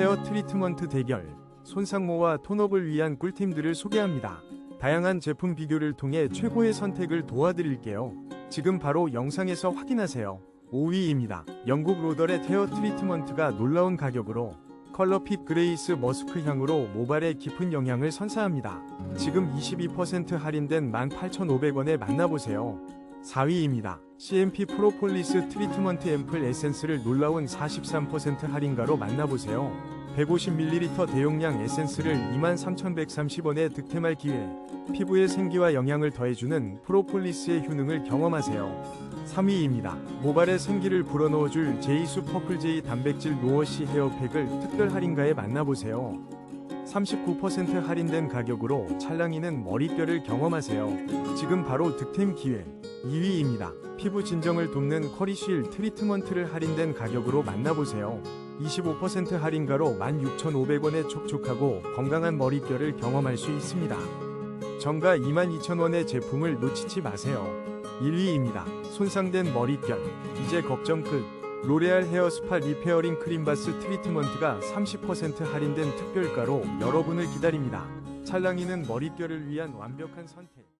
헤어 트리트먼트 대결, 손상모와 톤업을 위한 꿀템들을 소개합니다. 다양한 제품 비교를 통해 최고의 선택을 도와드릴게요. 지금 바로 영상에서 확인하세요. 5위입니다. 영국 로더렛 헤어 트리트먼트가 놀라운 가격으로 컬러 핏 그레이스 머스크 향으로 모발에 깊은 영향을 선사합니다. 지금 22% 할인된 18,500원에 만나보세요. 4위입니다. CMP 프로폴리스 트리트먼트 앰플 에센스를 놀라운 43% 할인가로 만나보세요. 150ml 대용량 에센스를 23,130원에 득템할 기회. 피부의 생기와 영양을 더해주는 프로폴리스의 효능을 경험하세요. 3위입니다. 모발에 생기를 불어넣어줄 제이수 퍼플제이 단백질 노워시 헤어팩을 특별 할인가에 만나보세요. 39% 할인된 가격으로 찰랑이는 머릿결을 경험하세요. 지금 바로 득템 기회. 2위입니다. 피부 진정을 돕는 커리쉬일 트리트먼트를 할인된 가격으로 만나보세요. 25% 할인가로 16,500원에 촉촉하고 건강한 머릿결을 경험할 수 있습니다. 정가 22,000원의 제품을 놓치지 마세요. 1위입니다. 손상된 머릿결. 이제 걱정 끝. 로레알 헤어 스파 리페어링 크림바스 트리트먼트가 30% 할인된 특별가로 여러분을 기다립니다. 찰랑이는 머릿결을 위한 완벽한 선택.